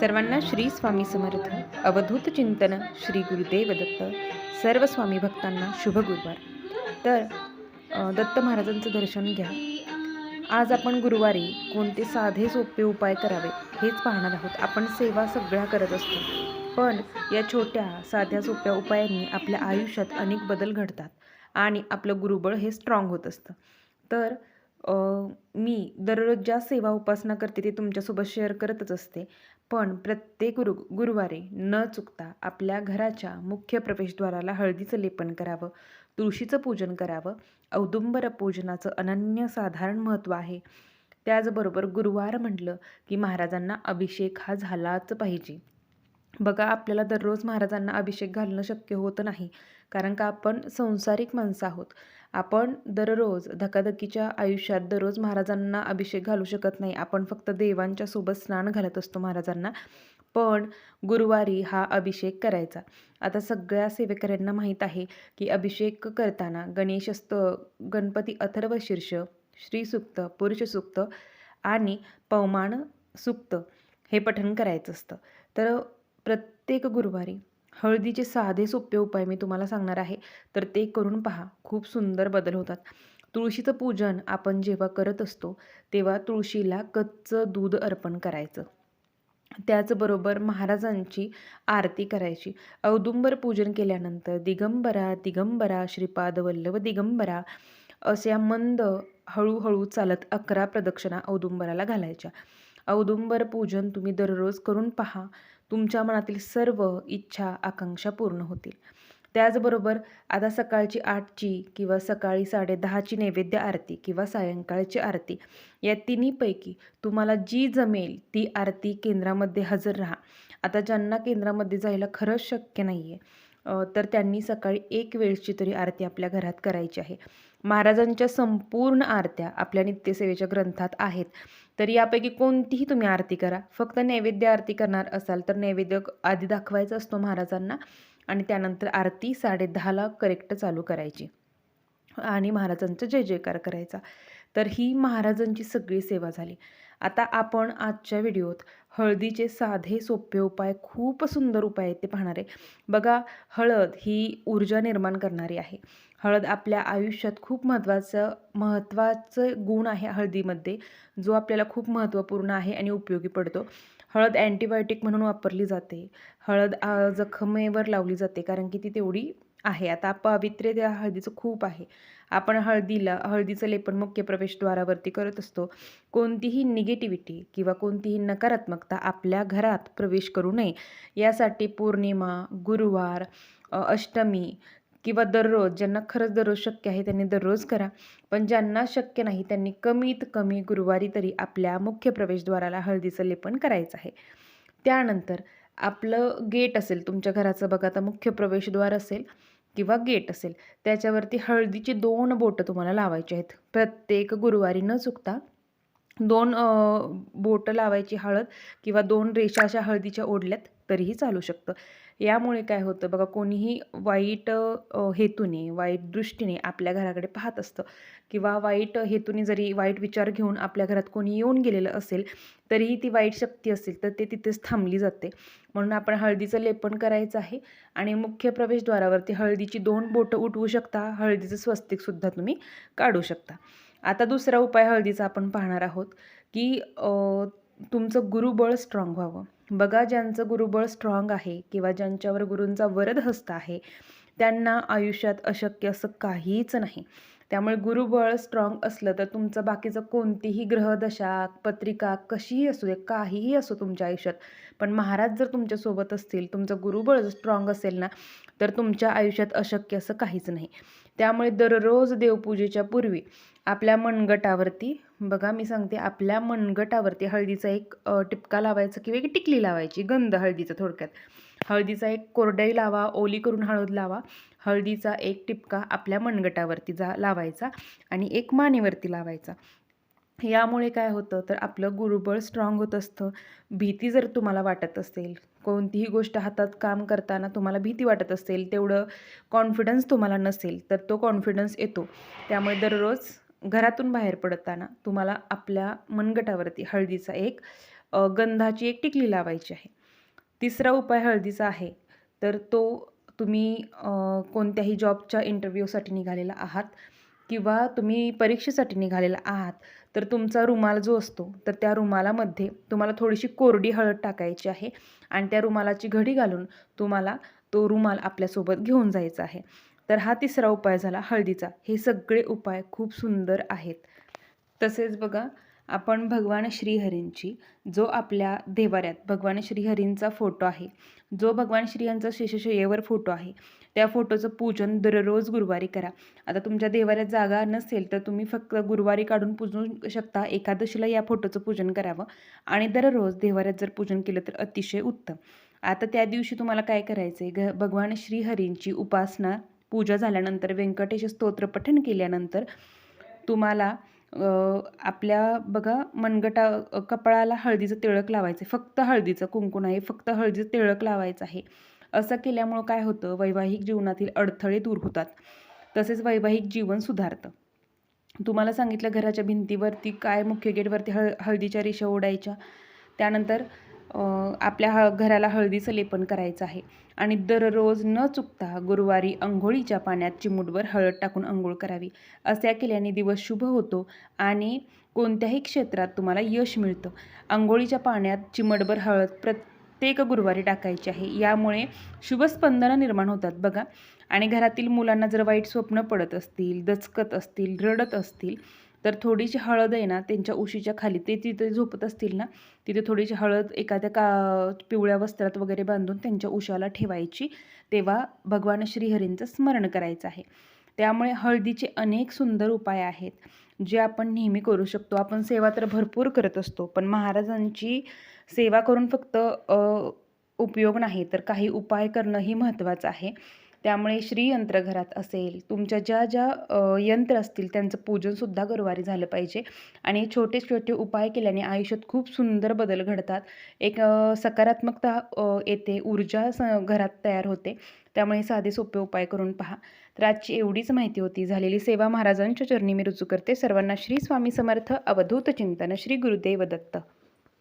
सर्वांना श्री स्वामी समर्थ. अवधूत चिंतन श्री गुरुदेव दत्त. सर्व स्वामी भक्तांना शुभ गुरुवार. तर दत्त महाराजांचं दर्शन घ्या. आज आपण गुरुवारी कोणते साधे सोपे उपाय करावे हेच पाहणार आहोत. आपण सेवा सगळ्या करत असतो. पण या छोट्या साध्या सोप्या उपायांनी आपल्या आयुष्यात अनेक बदल घडतात आणि आपलं गुरुबळ हे स्ट्रॉंग होत असतं. तर मी दररोज ज्या सेवा उपासना करते ते तुमच्यासोबत शेअर करतच असते. पण प्रत्येक गुरु गुरुवारी न चुकता आपल्या घराच्या मुख्य प्रवेशद्वाराला हळदीचं लेपन करावं तुळशीचं पूजन करावं औदुंबर पूजनाचं अनन्यसाधारण महत्त्व आहे. त्याचबरोबर गुरुवार म्हटलं की महाराजांना अभिषेक हा झालाच पाहिजे. बघा आपल्याला दररोज महाराजांना अभिषेक घालणं शक्य होत नाही कारण का आपण संसारिक माणसं आहोत. आपण दररोज धकाधकीच्या आयुष्यात दररोज महाराजांना अभिषेक घालू शकत नाही. आपण फक्त देवांच्या सोबत स्नान घालत असतो महाराजांना. पण गुरुवारी हा अभिषेक करायचा. आता सगळ्या सेवेकऱ्यांना माहीत आहे की अभिषेक करताना गणेशस्त गणपती अथर्व शीर्ष श्रीसुक्त पुरुषसूक्त आणि पवमान सुक्त हे पठण करायचं असतं. तर प्रत्येक गुरुवारी हळदीचे साधे सोपे उपाय मी तुम्हाला सांगणार आहे. तर ते करून पहा. खूप सुंदर बदल होतात. तुळशीचं पूजन आपण जेव्हा करत असतो तेव्हा तुळशीला कच्चं दूध अर्पण करायचं. त्याचबरोबर महाराजांची आरती करायची. औदुंबर पूजन केल्यानंतर दिगंबरा दिगंबरा श्रीपाद वल्लभ दिगंबरा अशा मंद हळूहळू चालत अकरा प्रदक्षिणा औदुंबराला घालायच्या. औदुंबर पूजन तुम्ही दररोज करून पहा. तुमच्या मनातील सर्व इच्छा आकांक्षा पूर्ण होतील. त्याचबरोबर आता सकाळची आठची किंवा सकाळी साडेदहाची नैवेद्य आरती किंवा सायंकाळची आरती या तिन्हीपैकी तुम्हाला जी जमेल ती आरती केंद्रामध्ये हजर राहा. आता ज्यांना केंद्रामध्ये जायला खरंच शक्य नाही आहे तर त्यांनी सकाळी एक वेळची तरी आरती आपल्या घरात करायची आहे. महाराजांच्या संपूर्ण आरत्या आपल्या नित्यसेवेच्या ग्रंथात आहेत. तर यापैकी कोणतीही तुम्ही आरती करा. फक्त नैवेद्य आरती करणार असाल तर नैवेद्य आधी दाखवायचा असतो महाराजांना आणि त्यानंतर आरती साडेदहाला करेक्ट चालू करायची. आणि महाराजांचा जय जयकार करायचा. तर ही महाराजांची सगळी सेवा झाली. आता आपण आजच्या व्हिडिओत हळदीचे साधे सोपे उपाय खूप सुंदर उपाय आहेत ते पाहणार आहे. बघा हळद ही ऊर्जा निर्माण करणारी आहे. हळद आपल्या आयुष्यात खूप महत्त्वाचं महत्त्वाचं गुण आहे हळदीमध्ये जो आपल्याला खूप महत्त्वपूर्ण आहे आणि उपयोगी पडतो. हळद अँटीबायोटिक म्हणून वापरली जाते. हळद जखमेवर लावली जाते कारण की ती तेवढी आहे. आता पावित्र्य त्या हळदीचं खूप आहे. आपण हळदीला हळदीचं लेपन मुख्य प्रवेशद्वारावरती करत असतो. कोणतीही निगेटिव्हिटी किंवा कोणतीही नकारात्मकता आपल्या घरात प्रवेश करू नये. यासाठी पौर्णिमा गुरुवार अष्टमी किंवा दररोज ज्यांना खरंच दररोज शक्य आहे त्यांनी दररोज करा. पण ज्यांना शक्य नाही त्यांनी कमीत कमी गुरुवारी तरी आपल्या मुख्य प्रवेशद्वाराला हळदीचं लेपन करायचं आहे. त्यानंतर आपलं गेट असेल तुमच्या घराचं बघा आता मुख्य प्रवेशद्वार असेल. किंवा गेट असेल त्याच्यावरती हळदीची दोन बोटं तुम्हाला लावायची आहेत. प्रत्येक गुरुवारी न चुकता दोन बोटं लावायची हळद किंवा दोन रेषा अशा हळदीच्या ओढल्यात तरीही चालू शकतं. यामुळे काय होतं बघा कोणीही वाईट हेतूने वाईट दृष्टीने आपल्या घराकडे पाहत असतं किंवा वाईट हेतूने जरी वाईट विचार घेऊन आपल्या घरात कोणी येऊन गेलेलं असेल तरीही ती वाईट शक्ती असेल तर ते तिथेच थांबली जाते. म्हणून आपण हळदीचं लेपन करायचं आहे आणि मुख्य प्रवेशद्वारावरती हळदीची दोन बोटं उठवू शकता हळदीचं स्वस्तिकसुद्धा तुम्ही काढू शकता. आता दुसरा उपाय हळदीचा आपण पाहणार आहोत की तुमचं गुरुबळ स्ट्रॉंग व्हावं. बघा ज्यांचं गुरुबळ स्ट्रॉंग आहे किंवा ज्यांच्यावर गुरूंचा वरद हस्त आहे त्यांना आयुष्यात अशक्य असं काहीच नाही. त्यामुळे गुरुबळ स्ट्रॉंग असलं तर तुमचं बाकीचं कोणतीही ग्रहदशा पत्रिका कशीही असू दे काहीही असो तुमच्या आयुष्यात पण महाराज जर तुमच्यासोबत असतील तुमचं गुरुबळ स्ट्रॉंग असेल ना तर तुमच्या आयुष्यात अशक्य असं काहीच नाही. त्यामुळे दररोज देवपूजेच्या पूर्वी आपल्या मनगटावरती बघा मी सांगते आपल्या मनगटावरती हळदीचा एक टिपका लावायचा किंवा एक टिकली लावायची गंध हळदीचा थोडक्यात. हळदीचा एक कोरडाई लावा ओली करून हळद लावा हळदीचा एक टिपका आपल्या मनगटावरती जा लावायचा आणि एक मानेवरती लावायचा. यामुळे काय होतं तर आपलं गुरुबळ स्ट्रॉंग होत असतं. भीती जर तुम्हाला वाटत असेल कोणतीही गोष्ट हातात काम करताना तुम्हाला भीती वाटत असेल तेवढं कॉन्फिडन्स तुम्हाला नसेल तर तो कॉन्फिडन्स येतो. त्यामुळे दररोज घरातून बाहेर पडताना तुम्हाला आपल्या मनगटावरती हळदीचा एक गंधाची एक टिकली लावायची आहे. तिसरा उपाय हळदीचा आहे तर तो तुम्ही कोणत्याही जॉबच्या इंटरव्ह्यूसाठी निघालेला आहात. किंवा तुम्ही परीक्षेसाठी निघालेला आहात तर तुमचा रुमाल जो असतो तर त्या रुमालामध्ये तुम्हाला थोडीशी कोरडी हळद टाकायची आहे आणि त्या रुमालाची घडी घालून तुम्हाला तो रुमाल आपल्यासोबत घेऊन जायचा आहे. तर हा तिसरा उपाय झाला हळदीचा. हे सगळे उपाय खूप सुंदर आहेत. तसेच बघा आपण भगवान श्रीहरींची जो आपल्या देवाऱ्यात भगवान श्रीहरींचा फोटो आहे जो भगवान श्रीहरींचा शेषशय्येवर फोटो आहे त्या फोटोचं पूजन दररोज गुरुवारी करा. आता तुमच्या देवाऱ्यात जागा नसेल तर तुम्ही फक्त गुरुवारी काढून पूजू शकता. एकादशीला या फोटोचं पूजन करावं. आणि दररोज देवाऱ्यात जर पूजन केलं तर अतिशय उत्तम. आता त्या दिवशी तुम्हाला काय करायचं आहे ग भगवान श्रीहरींची उपासना पूजा झाल्यानंतर व्यंकटेश स्तोत्र पठण केल्यानंतर तुम्हाला आपल्या बघा मनगटा कपाळाला हळदीचं तिळक लावायचं आहे. फक्त हळदीचं कुंकू नाही फक्त हळदीचं तिळक लावायचं आहे. असं केल्यामुळं काय होतं? वैवाहिक जीवनातील अडथळे दूर होतात. तसेच वैवाहिक जीवन सुधारतं. तुम्हाला सांगितलं घराच्या भिंतीवरती काय मुख्य गेटवरती हळ हळदीच्या रेषा ओढायच्या. त्यानंतर आपल्या ह घराला हळदीचं लेपन करायचं आहे. आणि दररोज न चुकता गुरुवारी अंघोळीच्या पाण्यात चिमूटभर हळद टाकून अंघोळ करावी. अशा केल्याने दिवस शुभ होतो आणि कोणत्याही क्षेत्रात तुम्हाला यश मिळतं. अंघोळीच्या पाण्यात चिमटभर हळद प्रत्येक गुरुवारी टाकायची आहे. यामुळे शुभस्पंदनं निर्माण होतात बघा. आणि घरातील मुलांना जर वाईट स्वप्न पडत असतील दचकत असतील रडत असतील तर थोडीशी हळद आहे ना त्यांच्या उशीच्या खाली ते तिथे झोपत असतील ना तिथे थोडीशी हळद एखाद्या का पिवळ्या वस्त्रात वगैरे बांधून त्यांच्या उशाला ठेवायची. तेव्हा भगवान श्रीहरींचं स्मरण करायचं आहे. त्यामुळे हळदीचे अनेक सुंदर उपाय आहेत जे आपण नेहमी करू शकतो. आपण सेवा तर भरपूर करत असतो पण महाराजांची सेवा करून फक्त उपयोग नाही तर काही उपाय करणंही महत्त्वाचं आहे. त्यामुळे श्रीयंत्र घरात असेल तुमच्या ज्या ज्या यंत्र असतील त्यांचं पूजनसुद्धा गुरुवारी झालं पाहिजे. आणि छोटे छोटे उपाय केल्याने आयुष्यात खूप सुंदर बदल घडतात. एक सकारात्मकता येते ऊर्जा स घरात तयार होते. त्यामुळे साधे सोपे उपाय करून पहा. तर आजची एवढीच माहिती होती. झालेली सेवा महाराजांच्या चरणी मी रुजू करते. सर्वांना श्री स्वामी समर्थ. अवधूत चिंतन. श्री गुरुदेव दत्त.